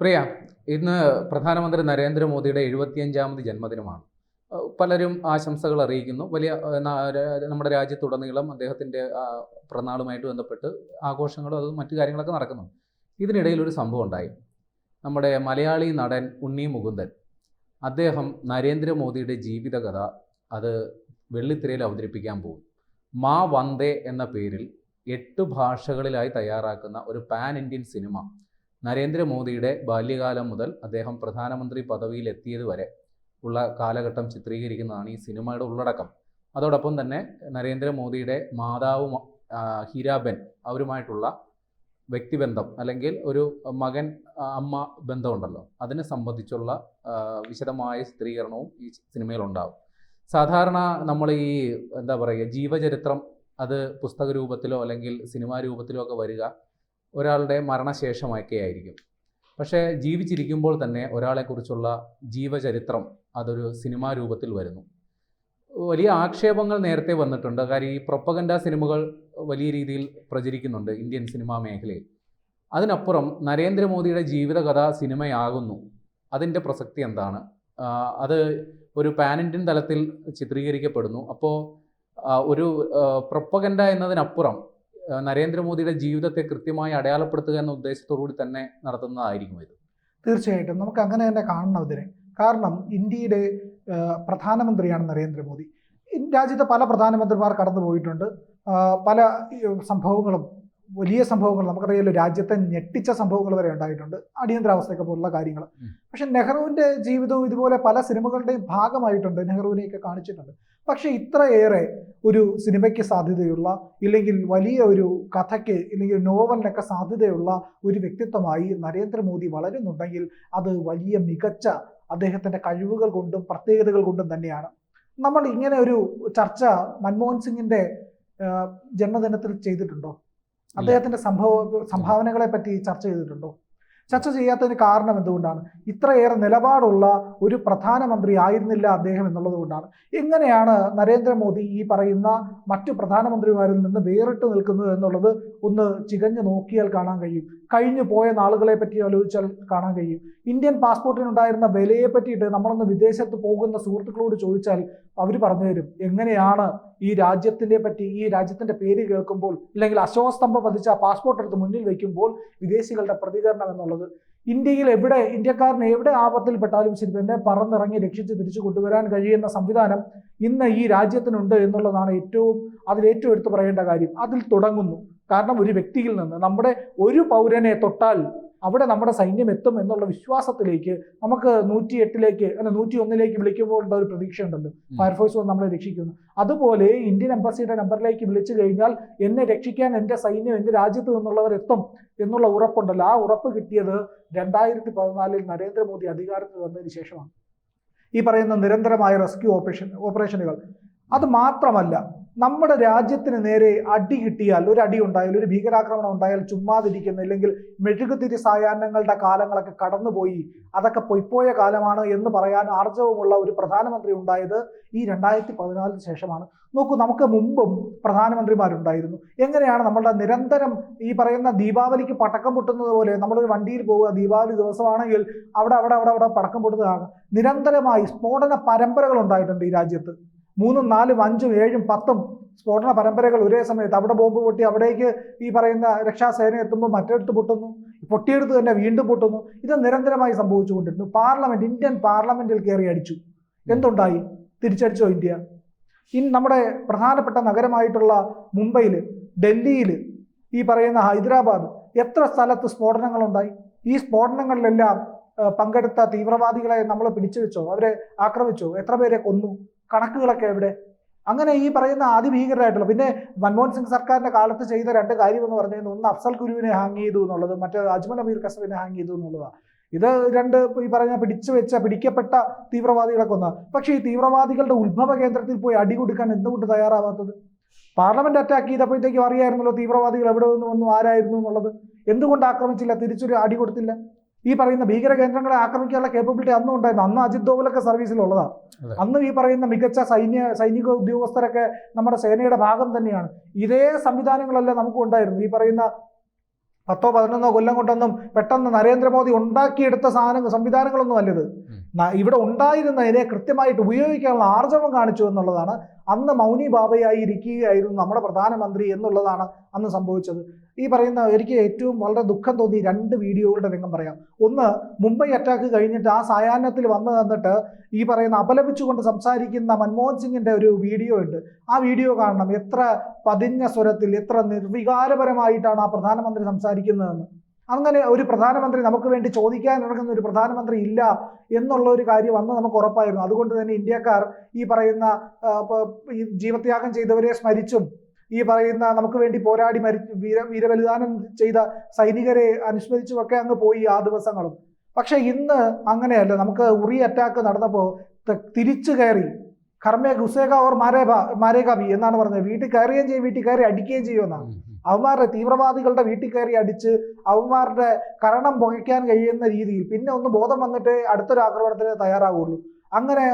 പ്രിയ ഇന്ന് പ്രധാനമന്ത്രി നരേന്ദ്രമോദിയുടെ എഴുപത്തിയഞ്ചാമത് ജന്മദിനമാണ്. പലരും ആശംസകൾ അറിയിക്കുന്നു. വലിയ നമ്മുടെ രാജ്യത്തുടനീളം അദ്ദേഹത്തിന്റെ പിറന്നാളുമായിട്ട് ബന്ധപ്പെട്ട് ആഘോഷങ്ങളും അതും മറ്റു കാര്യങ്ങളൊക്കെ നടക്കുന്നു ഇതിനിടയിൽ ഒരു സംഭവം ഉണ്ടായി. നമ്മുടെ മലയാളി നടൻ ഉണ്ണി മുകുന്ദൻ അദ്ദേഹം നരേന്ദ്രമോദിയുടെ ജീവിതകഥ അത് വെള്ളിത്തിരയിൽ അവതരിപ്പിക്കാൻ പോകും മാ വന്ദേ എന്ന പേരിൽ എട്ട് ഭാഷകളിലായി തയ്യാറാക്കുന്ന ഒരു പാൻ ഇന്ത്യൻ സിനിമ നരേന്ദ്രമോദിയുടെ ബാല്യകാലം മുതൽ അദ്ദേഹം പ്രധാനമന്ത്രി പദവിയിലെത്തിയത് വരെ ഉള്ള കാലഘട്ടം ചിത്രീകരിക്കുന്നതാണ് ഈ സിനിമയുടെ ഉള്ളടക്കം. അതോടൊപ്പം തന്നെ നരേന്ദ്രമോദിയുടെ മാതാവും ഹീരാബൻ അവരുമായിട്ടുള്ള വ്യക്തിബന്ധം അല്ലെങ്കിൽ ഒരു മകൻ അമ്മ ബന്ധമുണ്ടല്ലോ. അതിനെ സംബന്ധിച്ചുള്ള വിശദമായ ചിത്രീകരണവും ഈ സിനിമയിൽ ഉണ്ടാവും സാധാരണ നമ്മൾ ഈ എന്താ പറയുക ജീവചരിത്രം അത് പുസ്തക രൂപത്തിലോ അല്ലെങ്കിൽ സിനിമാ രൂപത്തിലോ ഒക്കെ വരിക ഒരാളുടെ മരണശേഷമൊക്കെ ആയിരിക്കും പക്ഷേ ജീവിച്ചിരിക്കുമ്പോൾ തന്നെ ഒരാളെക്കുറിച്ചുള്ള ജീവചരിത്രം അതൊരു സിനിമാ രൂപത്തിൽ വരുന്നു. വലിയ ആക്ഷേപങ്ങൾ നേരത്തെ വന്നിട്ടുണ്ട്. കാര്യം ഈ പ്രൊപ്പഗൻഡ സിനിമകൾ വലിയ രീതിയിൽ പ്രചരിക്കുന്നുണ്ട് ഇന്ത്യൻ സിനിമാ മേഖലയിൽ. അതിനപ്പുറം നരേന്ദ്രമോദിയുടെ ജീവിതകഥ സിനിമയാകുന്നു. അതിന്റെ പ്രസക്തി എന്താണ്? അത് ഒരു പാൻ ഇന്ത്യൻ തലത്തിൽ ചിത്രീകരിക്കപ്പെടുന്നു. അപ്പോൾ ഒരു പ്രൊപ്പഗൻഡ എന്നതിനപ്പുറം നരേന്ദ്രമോദിയുടെ ജീവിതത്തെ കൃത്യമായി അടയാളപ്പെടുത്തുക എന്ന ഉദ്ദേശത്തോടു കൂടി തന്നെ നടത്തുന്നതായിരിക്കും ഇത്. തീർച്ചയായിട്ടും. നമുക്ക് അങ്ങനെ തന്നെ കാണണം ഇതിനെ കാരണം ഇന്ത്യയുടെ പ്രധാനമന്ത്രിയാണ് നരേന്ദ്രമോദി. രാജ്യത്തെ പല പ്രധാനമന്ത്രിമാർ കടന്നു പോയിട്ടുണ്ട് പല സംഭവങ്ങളും വലിയ സംഭവങ്ങൾ നമുക്കറിയാലോ രാജ്യത്തെ ഞെട്ടിച്ച സംഭവങ്ങൾ വരെ ഉണ്ടായിട്ടുണ്ട്. അടിയന്തരാവസ്ഥയൊക്കെ പോലുള്ള കാര്യങ്ങൾ. പക്ഷെ നെഹ്റുവിന്റെ ജീവിതവും ഇതുപോലെ പല സിനിമകളുടെയും ഭാഗമായിട്ടുണ്ട് നെഹ്റുവിനെയൊക്കെ കാണിച്ചിട്ടുണ്ട്. പക്ഷെ ഇത്രയേറെ ഒരു സിനിമയ്ക്ക് സാധ്യതയുള്ള ഇല്ലെങ്കിൽ വലിയ ഒരു കഥയ്ക്ക് ഇല്ലെങ്കിൽ നോവലിനൊക്കെ സാധ്യതയുള്ള ഒരു വ്യക്തിത്വമായി നരേന്ദ്രമോദി വളരുന്നുണ്ടെങ്കിൽ അത് വലിയ മികച്ച അദ്ദേഹത്തിന്റെ കഴിവുകൾ കൊണ്ടും പ്രത്യേകതകൾ കൊണ്ടും തന്നെയാണ്. നമ്മൾ ഇങ്ങനെ ഒരു ചർച്ച മൻമോഹൻ സിംഗിന്റെ ജന്മദിനത്തിൽ ചെയ്തിട്ടുണ്ടോ? അദ്ദേഹത്തിന്റെ സംഭവ സംഭാവനകളെ പറ്റി ചർച്ച ചെയ്തിട്ടുണ്ടോ? ചർച്ച ചെയ്യാത്തതിന് കാരണം എന്തുകൊണ്ടാണ്? ഇത്രയേറെ നിലപാടുള്ള ഒരു പ്രധാനമന്ത്രി ആയിരുന്നില്ല അദ്ദേഹം എന്നുള്ളത് കൊണ്ടാണ്. എങ്ങനെയാണ് നരേന്ദ്രമോദി ഈ പറയുന്ന മറ്റു പ്രധാനമന്ത്രിമാരിൽ നിന്ന് വേറിട്ട് നിൽക്കുന്നത് എന്നുള്ളത് ഒന്ന് ചികഞ്ഞു നോക്കിയാൽ കാണാൻ കഴിയും. കഴിഞ്ഞു പോയ നാളുകളെ പറ്റി ആലോചിച്ചാൽ കാണാൻ കഴിയും. ഇന്ത്യൻ പാസ്പോർട്ടിനുണ്ടായിരുന്ന വിലയെ പറ്റിയിട്ട് നമ്മളൊന്ന് വിദേശത്ത് പോകുന്ന സുഹൃത്തുക്കളോട് ചോദിച്ചാൽ അവർ പറഞ്ഞു തരും. എങ്ങനെയാണ് ഈ രാജ്യത്തിനെ പറ്റി ഈ രാജ്യത്തിന്റെ പേര് കേൾക്കുമ്പോൾ അല്ലെങ്കിൽ അശോകസ്തംഭം പതിച്ച പാസ്പോർട്ട് എടുത്ത് മുന്നിൽ വയ്ക്കുമ്പോൾ വിദേശികളുടെ പ്രതികരണം എന്നുള്ളത്. ഇന്ത്യയിൽ എവിടെ ഇന്ത്യക്കാരൻ എവിടെ ആപത്തിൽപ്പെട്ടാലും ശരി തന്നെ പറന്നിറങ്ങി രക്ഷിച്ച് തിരിച്ചു കൊണ്ടുവരാൻ കഴിയുന്ന സംവിധാനം ഇന്ന് ഈ രാജ്യത്തിനുണ്ട് എന്നുള്ളതാണ് ഏറ്റവും അതിൽ ഏറ്റവും എടുത്തു പറയേണ്ട കാര്യം. അതിൽ തുടങ്ങുന്നു. കാരണം ഒരു വ്യക്തിയിൽ നിന്ന് നമ്മുടെ ഒരു പൗരനെ തൊട്ടാൽ അവിടെ നമ്മുടെ സൈന്യം എത്തും എന്നുള്ള വിശ്വാസത്തിലേക്ക് നമുക്ക് നൂറ്റി എട്ടിലേക്ക് അല്ല നൂറ്റി ഒന്നിലേക്ക് വിളിക്കുമ്പോൾ ഉള്ള ഒരു പ്രതീക്ഷ ഉണ്ടല്ലോ ഫയർഫോഴ്സ് വന്ന് നമ്മളെ രക്ഷിക്കുന്നു. അതുപോലെ ഇന്ത്യൻ എംബസിയുടെ നമ്പറിലേക്ക് വിളിച്ചു കഴിഞ്ഞാൽ എന്നെ രക്ഷിക്കാൻ എന്റെ സൈന്യം എന്റെ രാജ്യത്ത് നിന്നുള്ളവർ എത്തും എന്നുള്ള ഉറപ്പുണ്ടല്ലോ. ആ ഉറപ്പ് കിട്ടിയത് രണ്ടായിരത്തി പതിനാലിൽ നരേന്ദ്രമോദി അധികാരത്തിൽ വന്നതിന് ശേഷമാണ്. ഈ പറയുന്ന നിരന്തരമായ റെസ്ക്യൂ ഓപ്പറേഷൻ ഓപ്പറേഷനുകൾ. അത് മാത്രമല്ല നമ്മുടെ രാജ്യത്തിന് നേരെ അടി കിട്ടിയാൽ ഒരു അടി ഉണ്ടായാൽ ഒരു ഭീകരാക്രമണം ഉണ്ടായാൽ ചുമ്മാതിരിക്കുന്ന ഇല്ലെങ്കിൽ മെഴുകുതിരി സായാഹ്നങ്ങളുടെ കാലങ്ങളൊക്കെ കടന്നുപോയി അതൊക്കെ പൊയ്പോയ കാലമാണ് എന്ന് പറയാൻ ആർജവമുള്ള ഒരു പ്രധാനമന്ത്രി ഉണ്ടായത് ഈ രണ്ടായിരത്തി പതിനാലിന് ശേഷമാണ്. നോക്കൂ നമുക്ക് മുമ്പും പ്രധാനമന്ത്രിമാരുണ്ടായിരുന്നു. എങ്ങനെയാണ് നമ്മളുടെ നിരന്തരം ഈ പറയുന്ന ദീപാവലിക്ക് പടക്കം പൊട്ടുന്നത് പോലെ നമ്മളൊരു വണ്ടിയിൽ പോവുക ദീപാവലി ദിവസമാണെങ്കിൽ അവിടെ അവിടെ അവിടെ അവിടെ പടക്കം പൊട്ടുന്നതാണ്. നിരന്തരമായി സ്ഫോടന പരമ്പരകൾ ഉണ്ടായിട്ടുണ്ട് ഈ രാജ്യത്ത്. മൂന്നും നാലും അഞ്ചും ഏഴും പത്തും സ്ഫോടന പരമ്പരകൾ ഒരേ സമയത്ത് അവിടെ ബോംബ് പൊട്ടി അവിടേക്ക് ഈ പറയുന്ന രക്ഷാസേന എത്തുമ്പോൾ മറ്റെടുത്ത് പൊട്ടുന്നു പൊട്ടിയെടുത്ത് തന്നെ വീണ്ടും പൊട്ടുന്നു. ഇത് നിരന്തരമായി സംഭവിച്ചുകൊണ്ടിരുന്നു. പാർലമെന്റ് ഇന്ത്യൻ പാർലമെന്റിൽ കയറി അടിച്ചു. എന്തുണ്ടായി? തിരിച്ചടിച്ചോ ഇന്ത്യ? ഇൻ നമ്മുടെ പ്രധാനപ്പെട്ട നഗരമായിട്ടുള്ള മുംബൈയിൽ ഡൽഹിയിൽ ഈ പറയുന്ന ഹൈദരാബാദ് എത്ര സ്ഥലത്ത് സ്ഫോടനങ്ങളുണ്ടായി? ഈ സ്ഫോടനങ്ങളിലെല്ലാം പങ്കെടുത്ത തീവ്രവാദികളെ നമ്മൾ പിടിച്ചു വെച്ചോ അവരെ ആക്രമിച്ചോ? എത്ര പേരെ കൊന്നു? കണക്കുകളൊക്കെ എവിടെ? അങ്ങനെ ഈ പറയുന്ന ആദിഭീകരായിട്ടുള്ള പിന്നെ മൻമോഹൻ സിംഗ് സർക്കാരിന്റെ കാലത്ത് ചെയ്ത രണ്ട് കാര്യം എന്ന് പറഞ്ഞു ഒന്ന് അഫ്സൽ ഗുരുവിനെ ഹാങ് ചെയ്തു എന്നുള്ളത് മറ്റേ അജ്മൽ അമീർ കസബിനെ ഹാങ് ചെയ്തു എന്നുള്ളതാണ് ഇത് രണ്ട് ഈ പറഞ്ഞ പിടിച്ചു വെച്ച പിടിക്കപ്പെട്ട തീവ്രവാദികളെ കൊന്ന പക്ഷേ ഈ തീവ്രവാദികളുടെ ഉത്ഭവ കേന്ദ്രത്തിൽ പോയി അടി കൊടുക്കാൻ എന്തുകൊണ്ട് തയ്യാറാവാത്തത്? പാർലമെന്റ് അറ്റാക്ക് ചെയ്തപ്പോഴത്തേക്കും അറിയായിരുന്നല്ലോ തീവ്രവാദികൾ എവിടെ നിന്ന് വന്നു ആരായിരുന്നു എന്നുള്ളത്? എന്തുകൊണ്ട് ആക്രമിച്ചില്ല? തിരിച്ചൊരു അടി കൊടുത്തില്ല? ഈ പറയുന്ന ഭീകര കേന്ദ്രങ്ങളെ ആക്രമിക്കാനുള്ള കേപ്പബിലിറ്റി അന്നും ഉണ്ടായിരുന്നു. അന്ന് അജിത് ദോവലൊക്കെ സർവീസിലുള്ളതാണ് അന്ന് ഈ പറയുന്ന മികച്ച സൈന്യ സൈനിക ഉദ്യോഗസ്ഥരൊക്കെ നമ്മുടെ സേനയുടെ ഭാഗം തന്നെയാണ്. ഇതേ സംവിധാനങ്ങളെല്ലാം നമുക്ക് ഉണ്ടായിരുന്നു. ഈ പറയുന്ന പത്തോ പതിനൊന്നോ കൊല്ലം കൊണ്ടൊന്നും പെട്ടെന്ന് നരേന്ദ്രമോദി ഉണ്ടാക്കിയെടുത്ത സാധനങ്ങൾ സംവിധാനങ്ങളൊന്നും അല്ലത്. ഇവിടെ ഉണ്ടായിരുന്നതിനെ കൃത്യമായിട്ട് ഉപയോഗിക്കാനുള്ള ആർജവം കാണിച്ചു എന്നുള്ളതാണ്. അന്ന് മൗനി ബാബയായി ഇരിക്കുകയായിരുന്നു നമ്മുടെ പ്രധാനമന്ത്രി എന്നുള്ളതാണ് അന്ന് സംഭവിച്ചത്. ഈ പറയുന്ന എനിക്ക് ഏറ്റവും വളരെ ദുഃഖം തോന്നി രണ്ട് വീഡിയോകളുടെ രംഗം പറയാം. ഒന്ന് മുംബൈ അറ്റാക്ക് കഴിഞ്ഞിട്ട് ആ സായാഹ്നത്തിൽ വന്നു തന്നിട്ട് ഈ പറയുന്ന അപലപിച്ചുകൊണ്ട് സംസാരിക്കുന്ന മൻമോഹൻ സിംഗിന്റെ ഒരു വീഡിയോ ഉണ്ട്. ആ വീഡിയോ കാണണം. എത്ര പതിഞ്ഞ സ്വരത്തിൽ എത്ര നിർവികാരപരമായിട്ടാണ് ആ പ്രധാനമന്ത്രി സംസാരിക്കുന്നതെന്ന്. അങ്ങനെ ഒരു പ്രധാനമന്ത്രി നമുക്ക് വേണ്ടി ചോദിക്കാൻ ഇറങ്ങുന്ന ഒരു പ്രധാനമന്ത്രി ഇല്ല എന്നുള്ള ഒരു കാര്യം അന്ന് നമുക്ക് ഉറപ്പായിരുന്നു. അതുകൊണ്ട് തന്നെ ഇന്ത്യക്കാർ ഈ പറയുന്ന ഈ ജീവത്യാഗം ചെയ്തവരെ സ്മരിച്ചും ഈ പറയുന്ന നമുക്ക് വേണ്ടി പോരാടി മരി വീര വീരബലിദാനം ചെയ്ത സൈനികരെ അനുസ്മരിച്ചുമൊക്കെ അങ്ങ് പോയി ആ ദിവസങ്ങളും. പക്ഷെ ഇന്ന് അങ്ങനെയല്ല. നമുക്ക് ഉറി അറ്റാക്ക് നടന്നപ്പോൾ തിരിച്ചു കയറി. കർമ്മേ ഗുസേക ഓർ മാരേബ മാരേകാബി എന്നാണ് പറഞ്ഞത്. വീട്ടിൽ കയറുകയും ചെയ്യും വീട്ടിൽ കയറി അടിക്കുകയും ചെയ്യുമെന്നാണ് അവന്മാരുടെ തീവ്രവാദികളുടെ വീട്ടിൽ കയറി അടിച്ച് അവന്മാരുടെ കരണം പുകയ്ക്കാൻ കഴിയുന്ന രീതിയിൽ പിന്നെ ഒന്ന് ബോധം വന്നിട്ട് അടുത്തൊരു ആക്രമണത്തിന് തയ്യാറാവുള്ളൂ. അങ്ങനെ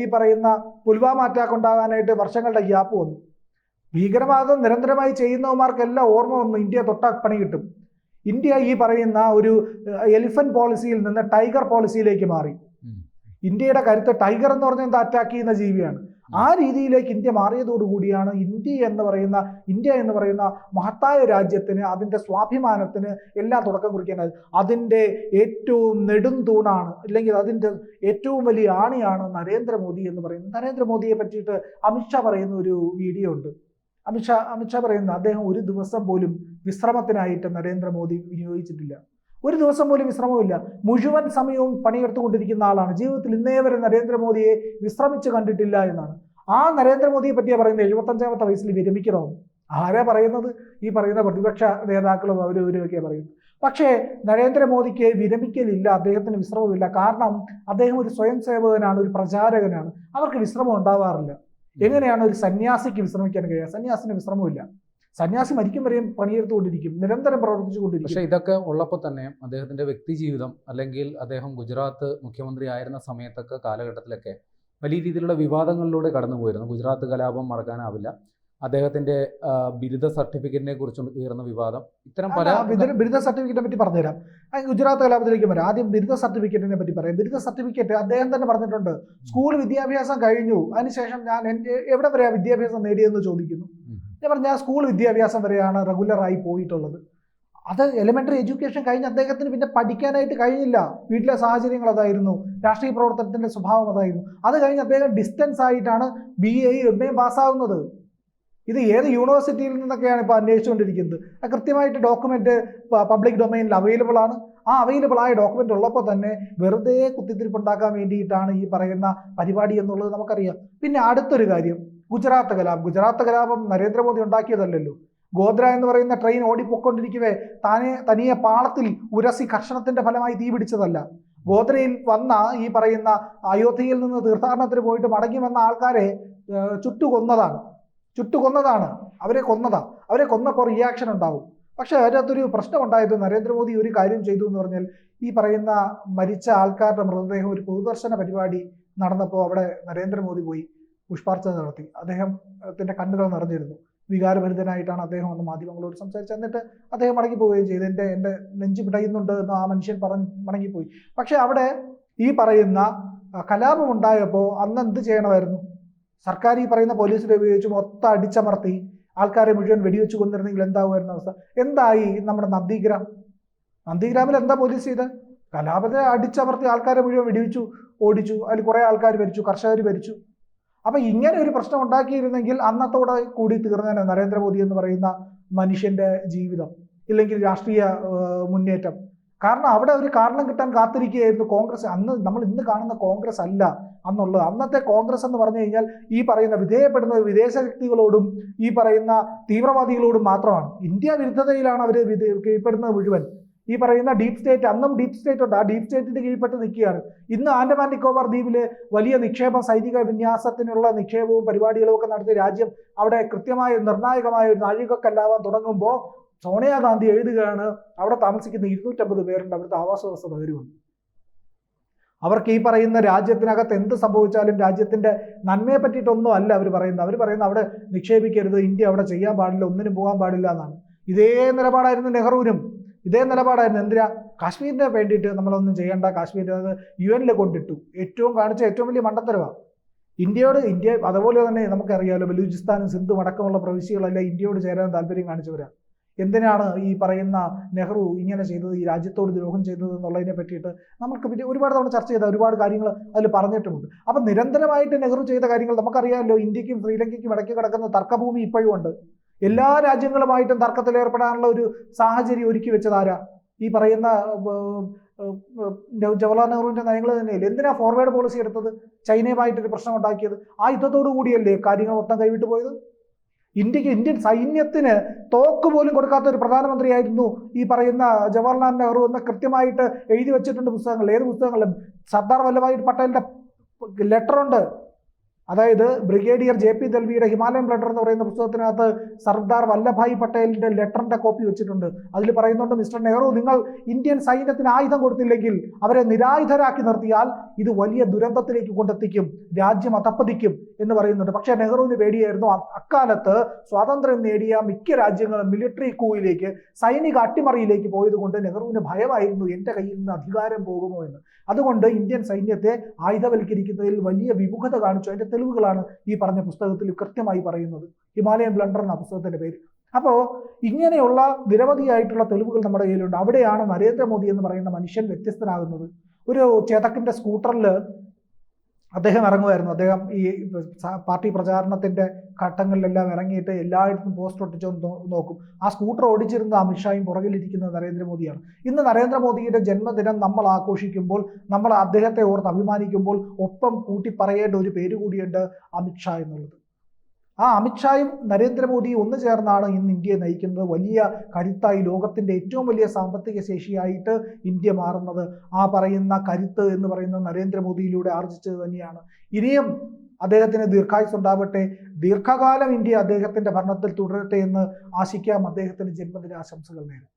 ഈ പറയുന്ന പുൽവാമ അറ്റാക്ക് ഉണ്ടാകാനായിട്ട് വർഷങ്ങളുടെ ഗ്യാപ്പ് വന്നു. ഭീകരവാദം നിരന്തരമായി ചെയ്യുന്നവന്മാർക്കെല്ലാം ഓർമ്മ വന്നു. ഇന്ത്യ തൊട്ടാ പണി കിട്ടും. ഇന്ത്യ ഈ പറയുന്ന ഒരു എലിഫന്റ് പോളിസിയിൽ നിന്ന് ടൈഗർ പോളിസിയിലേക്ക് മാറി. ഇന്ത്യയുടെ കരുത്ത് ടൈഗർ എന്ന് പറഞ്ഞാൽ എന്താ അറ്റാക്ക് ചെയ്യുന്ന ജീവിയാണ്. ആ രീതിയിലേക്ക് ഇന്ത്യ മാറിയതോടുകൂടിയാണ് ഇന്ത്യ എന്ന് പറയുന്ന ഇന്ത്യ എന്ന് പറയുന്ന മഹത്തായ രാജ്യത്തിന് അതിന്റെ സ്വാഭിമാനത്തിന് എല്ലാം തുടക്കം കുറിക്കാനായത് അതിന്റെ ഏറ്റവും നെടും തൂണാണ് അല്ലെങ്കിൽ അതിന്റെ ഏറ്റവും വലിയ ആണിയാണ് നരേന്ദ്രമോദി എന്ന് പറയുന്നത്. നരേന്ദ്രമോദിയെ പറ്റിയിട്ട് അമിത്ഷാ പറയുന്ന ഒരു വീഡിയോ ഉണ്ട്. അമിത്ഷാ അമിത്ഷാ പറയുന്നത് അദ്ദേഹം ഒരു ദിവസം പോലും വിശ്രമത്തിനായിട്ട് നരേന്ദ്രമോദി വിനിയോഗിച്ചിട്ടില്ല. ഒരു ദിവസം പോലും വിശ്രമമില്ല മുഴുവൻ സമയവും പണിയെടുത്തുകൊണ്ടിരിക്കുന്ന ആളാണ്. ജീവിതത്തിൽ ഇന്നേ വരെ നരേന്ദ്രമോദിയെ വിശ്രമിച്ച് കണ്ടിട്ടില്ല എന്നാണ്. ആ നരേന്ദ്രമോദിയെ പറ്റിയാ പറയുന്നത് എഴുപത്തഞ്ചാമത്തെ വയസ്സിൽ വിരമിക്കണമെന്ന് ആരാ പറയുന്നത്? ഈ പറയുന്ന പ്രതിപക്ഷ നേതാക്കളും അവരും ഇവരുമൊക്കെ പറയുന്നത്. പക്ഷേ നരേന്ദ്രമോദിക്ക് വിരമിക്കലില്ല. അദ്ദേഹത്തിന് വിശ്രമമില്ല കാരണം അദ്ദേഹം ഒരു സ്വയം സേവകനാണ് ഒരു പ്രചാരകനാണ്. അവർക്ക് വിശ്രമം ഉണ്ടാവാറില്ല. എങ്ങനെയാണ് ഒരു സന്യാസിക്ക് വിശ്രമിക്കാൻ കഴിയുക? സന്യാസിന് വിശ്രമമില്ല സന്യാസി മരിക്കും വരെയും പണിയെടുത്തുകൊണ്ടിരിക്കും നിരന്തരം പ്രവർത്തിച്ചുകൊണ്ടിരിക്കും. പക്ഷേ ഇതൊക്കെ ഉള്ളപ്പോൾ തന്നെ അദ്ദേഹത്തിന്റെ വ്യക്തി ജീവിതം അല്ലെങ്കിൽ അദ്ദേഹം ഗുജറാത്ത് മുഖ്യമന്ത്രി ആയിരുന്ന സമയത്തൊക്കെ കാലഘട്ടത്തിലൊക്കെ വലിയ രീതിയിലുള്ള വിവാദങ്ങളിലൂടെ കടന്നുപോയിരുന്നു. ഗുജറാത്ത് കലാപം മറക്കാനാവില്ല. അദ്ദേഹത്തിന്റെ ബിരുദ സർട്ടിഫിക്കറ്റിനെ കുറിച്ച് ഉയർന്ന വിവാദം. ഇത്തരം പല ബിരുദ സർട്ടിഫിക്കറ്റിനെ പറ്റി പറഞ്ഞുതരാം. ഗുജറാത്ത് കലാപത്തിലേക്ക് വരാം. ആദ്യം ബിരുദ സർട്ടിഫിക്കറ്റിനെ പറ്റി പറയാം. ബിരുദ സർട്ടിഫിക്കറ്റ് അദ്ദേഹം തന്നെ പറഞ്ഞിട്ടുണ്ട് സ്കൂൾ വിദ്യാഭ്യാസം കഴിഞ്ഞു. അതിനുശേഷം ഞാൻ എന്റെ എവിടെ വരെയാ വിദ്യാഭ്യാസം നേടിയെന്ന് ചോദിക്കുന്നു. ഞാൻ പറഞ്ഞ സ്കൂൾ വിദ്യാഭ്യാസം വരെയാണ് റെഗുലറായി പോയിട്ടുള്ളത്. അത് എലിമെന്ററി എഡ്യൂക്കേഷൻ കഴിഞ്ഞ അദ്ദേഹത്തിന് പിന്നെ പഠിക്കാനായിട്ട് കഴിഞ്ഞില്ല. വീട്ടിലെ സാഹചര്യങ്ങൾ അതായിരുന്നു. രാഷ്ട്രീയ പ്രവർത്തനത്തിന്റെ സ്വഭാവം അതായിരുന്നു. അത് കഴിഞ്ഞ് അദ്ദേഹം ഡിസ്റ്റൻസ് ആയിട്ടാണ് ബി എയും എം എയും പാസ്സാകുന്നത് ഇത് ഏത് യൂണിവേഴ്സിറ്റിയിൽ നിന്നൊക്കെയാണ് ഇപ്പോൾ അന്വേഷിച്ചുകൊണ്ടിരിക്കുന്നത്. കൃത്യമായിട്ട് ഡോക്യുമെന്റ് പബ്ലിക് ഡൊമൈനിൽ അവൈലബിൾ ആണ്. ആ അവൈലബിൾ ആയ ഡോക്യുമെന്റ് ഉള്ളപ്പോൾ തന്നെ വെറുതെ കുത്തിത്തിരിപ്പുണ്ടാക്കാൻ വേണ്ടിയിട്ടാണ് ഈ പറയുന്ന പരിപാടി എന്നുള്ളത് നമുക്കറിയാം. പിന്നെ അടുത്തൊരു കാര്യം ഗുജറാത്ത് കലാപം. ഗുജറാത്ത് കലാപം നരേന്ദ്രമോദി ഉണ്ടാക്കിയതല്ലല്ലോ. ഗോദ്ര എന്ന് പറയുന്ന ട്രെയിൻ ഓടിപ്പോയിക്കൊണ്ടിരിക്കവേ താനെ തനിയെ പാളത്തിൽ ഉരസി കർഷണത്തിന്റെ ഫലമായി തീ പിടിച്ചതല്ല. ഗോദ്രയിൽ വന്ന ഈ പറയുന്ന അയോധ്യയിൽ നിന്ന് തീർത്ഥാടനത്തിന് പോയിട്ട് മടങ്ങി വന്ന ആൾക്കാരെ ചുട്ടുകൊന്നതാണ്. ചുട്ടുകൊന്നതാണ്. അവരെ കൊന്നതാണ് അവരെ കൊന്നപ്പോൾ റിയാക്ഷൻ ഉണ്ടാവും. പക്ഷെ അതിനകത്തൊരു പ്രശ്നം ഉണ്ടായത് നരേന്ദ്രമോദി ഒരു കാര്യം ചെയ്തു എന്ന് പറഞ്ഞാൽ ഈ പറയുന്ന മരിച്ച ആൾക്കാരുടെ മൃതദേഹം ഒരു പൊതുദർശന പരിപാടി നടന്നപ്പോൾ അവിടെ നരേന്ദ്രമോദി പോയി പുഷ്പാർച്ചന നടത്തി. അദ്ദേഹത്തിന്റെ കണ്ണുകൾ നിറഞ്ഞിരുന്നു. വികാരഭരിതനായിട്ടാണ് അദ്ദേഹം അന്ന് മാധ്യമങ്ങളോട് സംസാരിച്ചത്. എന്നിട്ട് അദ്ദേഹം മടങ്ങി പോവുകയും ചെയ്തു. എന്റെ എന്റെ നെഞ്ചു പിടയുന്നുണ്ട് എന്ന് ആ മനുഷ്യൻ പറഞ്ഞ് മടങ്ങിപ്പോയി പക്ഷേ അവിടെ ഈ പറയുന്ന കലാപം ഉണ്ടായപ്പോൾ അന്ന് എന്ത് ചെയ്യണമായിരുന്നു? സർക്കാർ ഈ പറയുന്ന പോലീസിനെ ഉപയോഗിച്ച് മൊത്തം അടിച്ചമർത്തി ആൾക്കാരെ മുഴുവൻ വെടിവെച്ച് കൊന്നിരുന്നെങ്കിൽ എന്താകുമായിരുന്ന അവസ്ഥ? എന്തായി നമ്മുടെ നന്ദിഗ്രാം? നന്ദിഗ്രാമിൽ എന്താ പോലീസ് ചെയ്ത്? കലാപത്തെ അടിച്ചമർത്തി ആൾക്കാരെ മുഴുവൻ വെടിവെച്ചു ഓടിച്ചു. അതിൽ കുറേ ആൾക്കാർ മരിച്ചു കർഷകർ മരിച്ചു. അപ്പൊ ഇങ്ങനെ ഒരു പ്രശ്നം ഉണ്ടാക്കിയിരുന്നെങ്കിൽ അന്നത്തോടെ കൂടി തീർന്നേനെ നരേന്ദ്രമോദി എന്ന് പറയുന്ന മനുഷ്യന്റെ ജീവിതം ഇല്ലെങ്കിൽ രാഷ്ട്രീയ മുന്നേറ്റം. കാരണം അവിടെ ഒരു കാരണം കിട്ടാൻ കാത്തിരിക്കുകയായിരുന്നു കോൺഗ്രസ്. അന്ന് നമ്മൾ ഇന്ന് കാണുന്ന കോൺഗ്രസ് അല്ല അന്നുള്ളത് അന്നത്തെ കോൺഗ്രസ് എന്ന് പറഞ്ഞു കഴിഞ്ഞാൽ ഈ പറയുന്ന വിധേയപ്പെടുന്നത് വിദേശ ശക്തികളോടും ഈ പറയുന്ന തീവ്രവാദികളോടും മാത്രമാണ്. ഇന്ത്യ വിരുദ്ധതയിലാണ് അവർ കീഴ്പ്പെടുന്നത് മുഴുവൻ. ഈ പറയുന്ന ഡീപ് സ്റ്റേറ്റ് അന്നും ഡീപ് സ്റ്റേറ്റ് ഉണ്ട്. ആ ഡീപ് സ്റ്റേറ്റിന്റെ കീഴ്പ്പെട്ട് നിൽക്കുകയാണ്. ഇന്ന് ആൻഡമാൻ നിക്കോബാർ ദ്വീപിൽ വലിയ നിക്ഷേപം സൈനിക വിന്യാസത്തിനുള്ള നിക്ഷേപവും പരിപാടികളും ഒക്കെ നടത്തി രാജ്യം അവിടെ കൃത്യമായ നിർണായകമായ ഒരു നാഴികക്കല്ലാവാൻ തുടങ്ങുമ്പോൾ സോണിയാഗാന്ധി എഴുതുകയാണ് അവിടെ താമസിക്കുന്ന ഇരുന്നൂറ്റമ്പത് പേരുണ്ട്. അവിടുത്തെ ആവാസ വ്യവസ്ഥ തകരുമെന്ന്. അവർക്ക് ഈ പറയുന്ന രാജ്യത്തിനകത്ത് എന്ത് സംഭവിച്ചാലും രാജ്യത്തിന്റെ നന്മയെ പറ്റിയിട്ടൊന്നും അല്ല അവർ പറയുന്നത്. അവർ പറയുന്നത് അവിടെ നിക്ഷേപിക്കരുത് ഇന്ത്യ അവിടെ ചെയ്യാൻ പാടില്ല ഒന്നിനും പോകാൻ പാടില്ല എന്നാണ്. ഇതേ നിലപാടായിരുന്നു നെഹ്റുവിനും. ഇതേ നിലപാടായിരുന്നു എന്തിനാ? കാശ്മീരിനെ വേണ്ടിയിട്ട് നമ്മളൊന്നും ചെയ്യേണ്ട. കാശ്മീർ അത് യു എനിൽ കൊണ്ടിട്ടു. ഏറ്റവും കാണിച്ച ഏറ്റവും വലിയ മണ്ടത്തരമാണ് ഇന്ത്യയോട് ഇന്ത്യ അതുപോലെ തന്നെ നമുക്കറിയാമല്ലോ ബലൂചിസ്ഥാനും സിന്ധു അടക്കമുള്ള പ്രവിശ്യകളെല്ലാം ഇന്ത്യയോട് ചേരാൻ താല്പര്യം കാണിച്ചവരാ. എന്തിനാണ് ഈ പറയുന്ന നെഹ്റു ഇങ്ങനെ ചെയ്തത് ഈ രാജ്യത്തോട് ദ്രോഹം ചെയ്തത് എന്നുള്ളതിനെ പറ്റിയിട്ട് നമുക്ക് പിന്നെ ഒരുപാട് തവണ ചർച്ച ചെയ്ത ഒരുപാട് കാര്യങ്ങൾ അതിൽ പറഞ്ഞിട്ടുമുണ്ട്. അപ്പം നിരന്തരമായിട്ട് നെഹ്റു ചെയ്ത കാര്യങ്ങൾ നമുക്കറിയാമല്ലോ ഇന്ത്യക്കും ശ്രീലങ്കയ്ക്കും ഇടയ്ക്ക് കിടക്കുന്ന തർക്കഭൂമി ഇപ്പോഴും ഉണ്ട്. എല്ലാ രാജ്യങ്ങളുമായിട്ടും തർക്കത്തിൽ ഏർപ്പെടാനുള്ള ഒരു സാഹചര്യം ഒരുക്കി വെച്ചതാരാ ഈ പറയുന്ന ജവഹർലാൽ നെഹ്റുവിന്റെ നയങ്ങൾ തന്നെയല്ലേ? എന്തിനാ ഫോർവേഡ് പോളിസി എടുത്തത്? ചൈനയുമായിട്ടൊരു പ്രശ്നം ഉണ്ടാക്കിയത്? ആ യുദ്ധത്തോടു കൂടിയല്ലേ കാര്യങ്ങൾ മൊത്തം കൈവിട്ടു പോയത്? ഇന്ത്യയ്ക്ക് ഇന്ത്യൻ സൈന്യത്തിന് തോക്ക് പോലും കൊടുക്കാത്ത ഒരു പ്രധാനമന്ത്രിയായിരുന്നു ഈ പറയുന്ന ജവഹർലാൽ നെഹ്റു എന്ന് കൃത്യമായിട്ട് എഴുതി വെച്ചിട്ടുണ്ട് പുസ്തകങ്ങൾ ഏത് പുസ്തകങ്ങളിലും? സർദാർ വല്ലഭായ് പട്ടേലിന്റെ ലെറ്ററുണ്ട് അതായത് ബ്രിഗേഡിയർ ജെ പി ദൽവിയുടെ ഹിമാലയൻ ബ്ലഡർ എന്ന് പറയുന്ന പുസ്തകത്തിനകത്ത് സർദാർ വല്ലഭായ് പട്ടേലിന്റെ ലെറ്ററിന്റെ കോപ്പി വെച്ചിട്ടുണ്ട്. അതിൽ പറയുന്നുണ്ട് മിസ്റ്റർ നെഹ്റു നിങ്ങൾ ഇന്ത്യൻ സൈന്യത്തിന് ആയുധം കൊടുത്തില്ലെങ്കിൽ അവരെ നിരായുധരാക്കി നിർത്തിയാൽ ഇത് വലിയ ദുരന്തത്തിലേക്ക് കൊണ്ടെത്തിക്കും രാജ്യം അതപ്പതിക്കും എന്ന് പറയുന്നുണ്ട്. പക്ഷേ നെഹ്റുവിന് പേടിയായിരുന്നു അക്കാലത്ത് സ്വാതന്ത്ര്യം നേടിയ മിക്ക രാജ്യങ്ങളും മിലിറ്ററി കൂയിലേക്ക് സൈനിക അട്ടിമറിയിലേക്ക് പോയത് കൊണ്ട് നെഹ്റുവിന് ഭയമായിരുന്നു എന്റെ കയ്യിൽ നിന്ന് അധികാരം പോകുമോ എന്ന്. അതുകൊണ്ട് ഇന്ത്യൻ സൈന്യത്തെ ആയുധവൽക്കരിക്കുന്നതിൽ വലിയ വിമുഖത കാണിച്ചു. അതിന്റെ തെളിവുകളാണ് ഈ പറഞ്ഞ പുസ്തകത്തിൽ കൃത്യമായി പറയുന്നത്. ഹിമാലയൻ ബ്ലണ്ടർ എന്ന പുസ്തകത്തിന്റെ പേര്. അപ്പോൾ ഇങ്ങനെയുള്ള നിരവധിയായിട്ടുള്ള തെളിവുകൾ നമ്മുടെ കയ്യിലുണ്ട്. അവിടെയാണ് നരേന്ദ്രമോദി എന്ന് പറയുന്ന മനുഷ്യൻ വ്യത്യസ്തനാകുന്നത്. ഒരു ചേതക്കിന്റെ സ്കൂട്ടറിൽ അദ്ദേഹം ഇറങ്ങുമായിരുന്നു. അദ്ദേഹം ഈ പാർട്ടി പ്രചാരണത്തിന്റെ ഘട്ടങ്ങളിലെല്ലാം ഇറങ്ങിയിട്ട് എല്ലായിടത്തും പോസ്റ്റർ ഒട്ടിച്ചു നോക്കും. ആ സ്കൂട്ടർ ഓടിച്ചിരുന്ന അമിത്ഷായും പുറകിലിരിക്കുന്നത് നരേന്ദ്രമോദിയാണ്. ഇന്ന് നരേന്ദ്രമോദിയുടെ ജന്മദിനം നമ്മൾ ആഘോഷിക്കുമ്പോൾ നമ്മൾ അദ്ദേഹത്തെ ഓർത്ത് അഭിമാനിക്കുമ്പോൾ ഒപ്പം കൂട്ടി പറയേണ്ട ഒരു പേര് കൂടിയുണ്ട് അമിത്ഷാ എന്നുള്ളത്. ആ അമിത്ഷായും നരേന്ദ്രമോദിയും ഒന്നു ചേർന്നാണ് ഇന്ന് ഇന്ത്യയെ നയിക്കുന്നത്. വലിയ കരുത്തായി ലോകത്തിന്റെ ഏറ്റവും വലിയ സാമ്പത്തിക ശേഷിയായിട്ട് ഇന്ത്യ മാറുന്നത്. ആ പറയുന്ന കരുത്ത് എന്ന് പറയുന്ന നരേന്ദ്രമോദിയിലൂടെ ആർജിച്ചത് തന്നെയാണ്. ഇനിയും അദ്ദേഹത്തിന് ദീർഘായുസ് ഉണ്ടാവട്ടെ. ദീർഘകാലം ഇന്ത്യ അദ്ദേഹത്തിന്റെ ഭരണത്തിൽ തുടരട്ടെ എന്ന് ആശിക്കാം. അദ്ദേഹത്തിന് ജന്മദിനാശംസകൾ നേരം